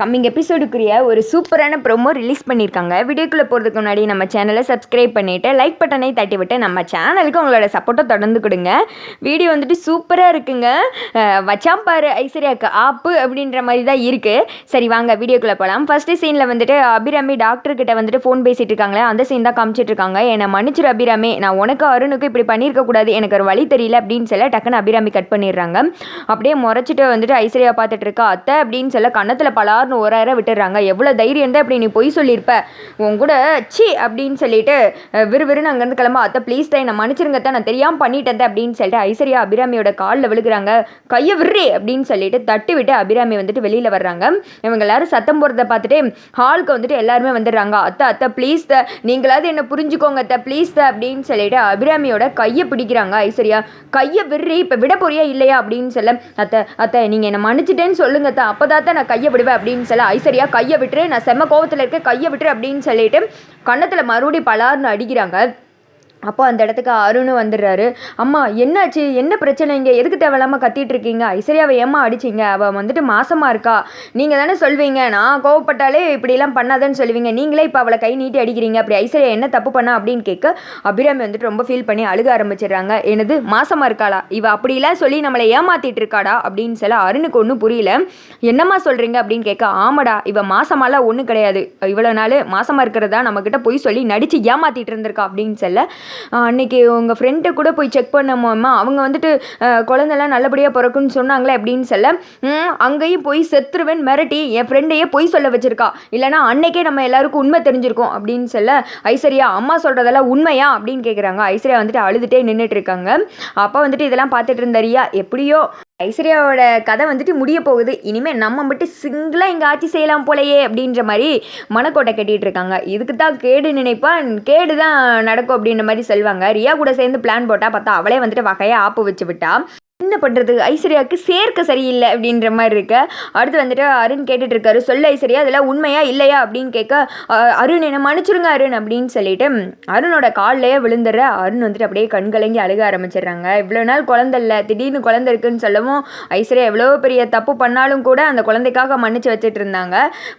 Coming எபிசோடுக்குரிய ஒரு சூப்பரான promo release பண்ணியிருக்காங்க. வீடியோக்குள்ளே போகிறதுக்கு முன்னாடி நம்ம சேனலை சப்ஸ்கிரைப் பண்ணிவிட்டு லைக் பட்டனை தட்டி விட்டு நம்ம சேனலுக்கு உங்களோட சப்போர்ட்டை தொடர்ந்து கொடுங்க. வீடியோ வந்துட்டு சூப்பராக இருக்குங்க. வச்சாம்பாரு வச்சாம் பாரு ஐஸ்வர்யாக்கு ஆப்பு அப்படின்ற மாதிரி தான் இருக்குது சரி வாங்க வீடியோக்குள்ளே போகலாம் ஃபஸ்ட்டு சீனில் வந்துட்டு அபிராமி டாக்டர்கிட்ட வந்துட்டு ஃபோன் பேசிகிட்டு இருக்காங்களே அந்த சீன் தான் காமிச்சிட்டு இருக்காங்க. என்னை மன்னிச்சிரு அபிராமி நான் உனக்கு அருணுக்கு இப்படி பண்ணியிருக்கக்கூடாது எனக்கு ஒரு வழி தெரியல அப்படின்னு சொல்ல டக்குன்னு அபிராமி கட் பண்ணிடுறாங்க. அப்படியே முறைச்சிட்டு வந்துட்டு ஐஸ்வர்யா பார்த்துட்டு இருக்கா அத்தை அப்படின்னு சொல்ல கன்னத்தில் பலார்னு ஒரு விட்டுடுறாங்க. எவ்வளோ தைரியம் தான் அப்படி நீ பொய் சொல்லியிருப்ப. உன் கூட சி அப்படின்னு சொல்லிட்டு விறுவிறுன்னு அங்கேருந்து கிளம்ப. அத்தை ப்ளீஸ் தான் என்னை மன்னிச்சிருங்க தான் நான் தெரியாமல் பண்ணிட்டேன் அப்படின்னு சொல்லிட்டு ஐஸ்வர்யா அபிராமியோட காலில் விழுகுறாங்க. கையை விடுறே அப்படின்னு சொல்லிட்டு தட்டி விட்டு அபிராமி வந்துட்டு வெளியில் வர்றாங்க. இவங்க எல்லாரும் சத்தம் போடுறத பார்த்துட்டு ஹாலுக்கு வந்துட்டு எல்லாருமே வந்துடுறாங்க. அத்தை அத்தை ப்ளீஸ் த நீங்களாவது என்ன புரிஞ்சுக்கோங்க அத்தை ப்ளீஸ் த அப்படின்னு சொல்லிட்டு அபிராமியோட கையை பிடிக்கிறாங்க ஐஸ்வர்யா. கையை விடுறி இப்போ விட போறியா இல்லையா அப்படின்னு சொல்ல அத்தை அத்தை நீங்கள் என்னை மன்னிச்சிட்டேன்னு சொல்லுங்க அத்தை அப்போ தான் நான் கையை விடுவேன் அப்படின்னு சொல்ல ஐஸ்வர்யா கையை விட்டுரு. நான் செம்ம கோவத்தில் இருக்க கையை விட்டுரு அப்படின்னு சொல்லிட்டு கன்னத்தில் மறுபடியும் பலார்னு அடிக்கிறாங்க. அப்போ அந்த இடத்துக்கு அருண் வந்துடுறாரு. அம்மா என்னாச்சு? என்ன பிரச்சனை இங்கே? எதுக்கு தேவையில்லாமல் கத்திட்டு இருக்கீங்க? ஐஸ்வர்யாவை ஏம்மா அடிச்சிங்க? அவள் வந்துட்டு மாசமாக இருக்கா. நீங்கள் தானே சொல்வீங்க. நான் கோவப்பட்டாலே இப்படிலாம் பண்ணாதேன்னு சொல்லுவீங்க. நீங்களே இப்போ அவளை கை நீட்டி அடிக்கிறீங்க. அப்படி ஐஸ்வர்யா என்ன தப்பு பண்ணா அப்படின்னு கேட்க அபிராமி வந்துட்டு ரொம்ப ஃபீல் பண்ணி அழுக ஆரம்பிச்சிடுறாங்க. எனது மாசமாக இருக்காளா? இவள் அப்படிலாம் சொல்லி நம்மளை ஏமாத்திட்டு இருக்காடா? அப்படின்னு சொல்ல அருணுக்கு ஒன்றும் புரியல. என்னம்மா சொல்கிறீங்க அப்படின்னு கேட்க ஆமாடா இவள் மாசமாலாம் ஒன்றும் கிடையாது. இவ்வளோ நாள் மாசமாக இருக்கிறதா நம்மக்கிட்ட போய் சொல்லி நடித்து ஏமாத்திட்டு இருந்திருக்கா அப்படின்னு சொல்ல அன்றைக்கி உங்கள் ஃப்ரெண்டை கூட போய் செக் பண்ணோமா அவங்க வந்துட்டு ஆஹ் குழந்தைலாம் நல்லபடியாக பிறக்குன்னு சொன்னாங்களே அப்படின்னு சொல்ல அங்கேயும் போய் செத்துருவேன் மிரட்டி என் ஃப்ரெண்டையே பொய் சொல்ல வச்சுருக்கா. இல்லைனா அன்னைக்கே நம்ம எல்லாருக்கும் உண்மை தெரிஞ்சிருக்கோம் அப்படின்னு சொல்ல ஐஸ்வர்யா அம்மா சொல்கிறதெல்லாம் உண்மையா அப்படின்னு கேட்குறாங்க ஐஸ்வர்யா வந்துட்டு அழுதுகிட்டே நின்றுட்டு இருக்காங்க. அப்போ வந்துட்டு இதெல்லாம் பார்த்துட்டு இருந்தாரியா எப்படியோ ஐஸ்வர்யாவோட கதை வந்துட்டு முடிய போகுது. இனிமேல் நம்ம மட்டும் சிங்கிளாக இங்கே ஆட்சி செய்யலாம் போலையே அப்படின்ற மாதிரி மனக்கோட்டை கட்டிட்டு இருக்காங்க. இதுக்கு தான் கேடு நினைப்பா கேடு தான் நடக்கும் அப்படின்ற மாதிரி சொல்லுவாங்க. ரியா கூட சேர்ந்து பிளான் போட்டால் பார்த்தா அவளே வந்துட்டு வகையாக ஆப்பு வச்சு விட்டா. என்ன பண்ணுறது ஐஸ்வர்யாவுக்கு சேர்க்க சரியில்லை அப்படின்ற மாதிரி இருக்கு. அடுத்து வந்துட்டு அருண் கேட்டுட்டு இருக்காரு சொல்ல ஐஸ்வர்யா அதெல்லாம் உண்மையா இல்லையா? அப்படின்னு கேட்க அருண் என்ன மன்னிச்சிருங்க அருண் அப்படின்னு சொல்லிட்டு அருணோட கால்லையே விழுந்துடுற அருண் வந்துட்டு அப்படியே கண்கலங்கி அழுக ஆரம்பிச்சிடுறாங்க. இவ்வளோ நாள் குழந்தை இல்லை திடீர்னு குழந்தை இருக்குன்னு சொல்லவும் ஐஸ்வர்யா எவ்வளோ பெரிய தப்பு பண்ணாலும் கூட அந்த குழந்தைக்காக மன்னிச்சு வச்சுட்டு இருந்தாங்க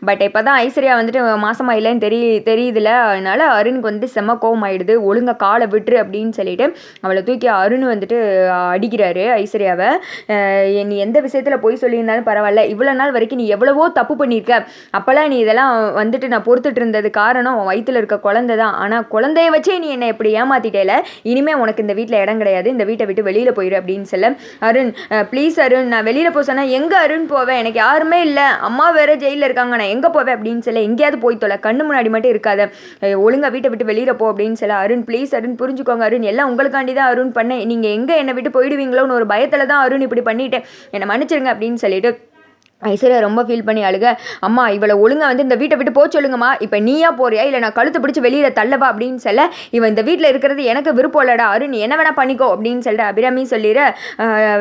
பட் இப்போ தான் ஐஸ்வர்யா வந்துட்டு மாசமா இல்லைன்னு தெரிய தெரியுதுல. அதனால அருணுக்கு வந்து செம்ம கோவம் ஆயிடுது ஒழுங்கா காலை விட்டுரு அப்படின்னு சொல்லிட்டு அவளை தூக்கி அருண் வந்துட்டு அடிக்கிறாரு ஐஸ்வர்யாவை நீ எந்த விஷயத்தில் போய் சொல்லியிருந்தாலும் பரவாயில்ல. இவ்வளோ நாள் வரைக்கும் நீ எவ்வளவோ தப்பு பண்ணியிருக்க. அப்போல்லாம் நீ இதெல்லாம் வந்துட்டு நான் பொறுத்துட்டு இருந்தது காரணம் உன் வயித்துல இருக்க குழந்தை தான். ஆனால் குழந்தைய வச்சே நீ என்னை இப்படி ஏமாத்திட்டேல இனிமேல் உனக்கு இந்த வீட்டில் இடம் கிடையாது. இந்த வீட்டை விட்டு வெளியில் போயிரு அப்படின்னு சொல்ல. அருண் ப்ளீஸ் அருண் நான் வெளியில் போக சொன்னால் எங்கே அருண் போவேன்? எனக்கு யாருமே இல்லை. அம்மா வேற ஜெயிலில் இருக்காங்க. நான் எங்கே போவேன் அப்படின்னு சொல்ல. எங்கேயாவது போய் தொலை. கண்ணு முன்னாடி மட்டும் இருக்காத. ஒழுங்காக ஒழுங்கா வீட்டை விட்டு வெளியில் போ அப்படின்னு சொல்ல. அருண் ப்ளீஸ் அருண் புரிஞ்சுக்கோங்க அருண். எல்லாம் உங்களுக்காண்டி தான் அருண் பண்ணேன். நீங்கள் எங்கே என்னை விட்டு போயிடுவீங்களோன்னு ஒரு பயத்தில் தான் அருண் இப்படி பண்ணிட்டேன் என்னை மன்னிச்சிருங்க அப்படின்னு சொல்லிட்டு ஐஸ்வர்யா ரொம்ப ஃபீல் பண்ணி அழுக. அம்மா இவளை ஒழுங்காக வந்து இந்த வீட்டை விட்டு போக சொல்லுங்கம்மா. இப்போ நீயா போறியா? இல்லை நான் கழுத்து பிடிச்சி வெளியில் தள்ளவா? அப்படின்னு சொல்ல இவன் இந்த வீட்டில் இருக்கிறது எனக்கு விருப்பம் இல்லடா. அருண் என்ன வேணா பண்ணிக்கோ. அப்படின்னு சொல்லிட்டு அபிராமி சொல்லிடு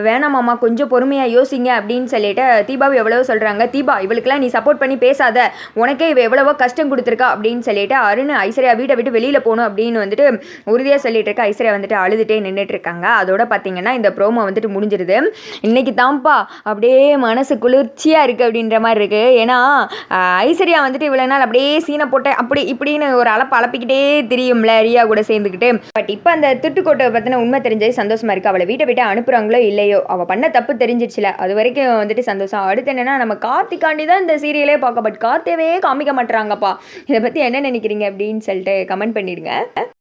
வேணாமாம்மா கொஞ்சம் பொறுமையாக யோசிங்க. அப்படின்னு சொல்லிட்டு தீபாவை எவ்வளவோ சொல்கிறாங்க தீபா இவளுக்கெல்லாம் நீ சப்போர்ட் பண்ணி பேசாத. உனக்கே இவ எவ்வளவோ கஷ்டம் கொடுத்துருக்கா. அப்படின்னு சொல்லிட்டு அருண் ஐஸ்வர்யா வீட்டை விட்டு வெளியில் போகணும். அப்படின்னு வந்துட்டு உறுதியாக சொல்லிட்டு இருக்க ஐஸ்வர்யா வந்துட்டு அழுதுகிட்டே நின்றுட்டு இருக்காங்க. அதோட பார்த்தீங்கன்னா இந்த ப்ரோமோ வந்துட்டு முடிஞ்சிருது. இன்னைக்கு தான்ப்பா அப்படியே மனசு குளிர்ச்சி குளிர்ச்சியாக இருக்குது அப்படின்ற மாதிரி இருக்குது ஏன்னா ஐஸ்வர்யா வந்துட்டு இவ்வளோ நாள் அப்படியே சீனை போட்டு அப்படி இப்படின்னு ஒரு அளப்பு அளப்பிக்கிட்டே தெரியும்ல ரியா கூட சேர்ந்துக்கிட்டு பட் இப்போ அந்த திட்டுக்கோட்டை பற்றின உண்மை தெரிஞ்சது சந்தோஷமாக இருக்குது அவளை வீட்டை விட்டு அனுப்புகிறாங்களோ இல்லையோ அவள் பண்ண தப்பு தெரிஞ்சிச்சுல அது வரைக்கும் வந்துட்டு சந்தோஷம். அடுத்து என்னென்னா நம்ம கார்த்திகாண்டி தான் இந்த சீரியலே பார்க்க பட் கார்த்தியவே காமிக்க மாட்டுறாங்கப்பா இதை பற்றி என்ன நினைக்கிறீங்க அப்படின்னு சொல்லிட்டு கமெண்ட் பண்ணிடுங்க.